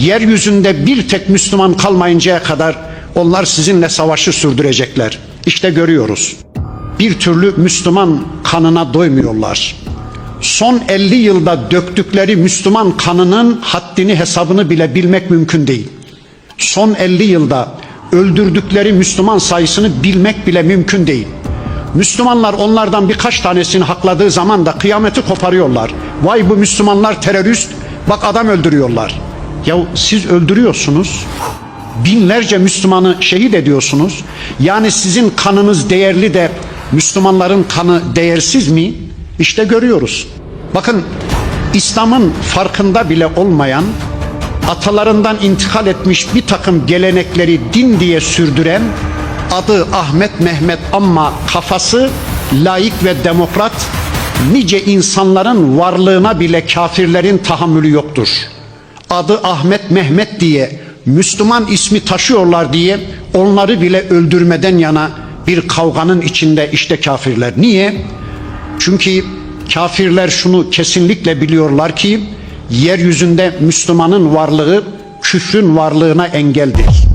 yeryüzünde bir tek Müslüman kalmayıncaya kadar onlar sizinle savaşı sürdürecekler. İşte görüyoruz. Bir türlü Müslüman kanına doymuyorlar. Son 50 yılda döktükleri Müslüman kanının haddini hesabını bile bilmek mümkün değil. Son 50 yılda öldürdükleri Müslüman sayısını bilmek bile mümkün değil. Müslümanlar onlardan birkaç tanesini hakladığı zaman da kıyameti koparıyorlar. Vay bu Müslümanlar terörist, bak adam öldürüyorlar. Ya siz öldürüyorsunuz, binlerce Müslümanı şehit ediyorsunuz. Yani sizin kanınız değerli de Müslümanların kanı değersiz mi? İşte görüyoruz. Bakın İslam'ın farkında bile olmayan atalarından intikal etmiş bir takım gelenekleri din diye sürdüren adı Ahmet Mehmet ama kafası laik ve demokrat nice insanların varlığına bile kafirlerin tahammülü yoktur. Adı Ahmet Mehmet diye Müslüman ismi taşıyorlar diye onları bile öldürmeden yana bir kavganın içinde işte kafirler. Niye? Çünkü kafirler şunu kesinlikle biliyorlar ki yeryüzünde Müslümanın varlığı küfrün varlığına engeldir.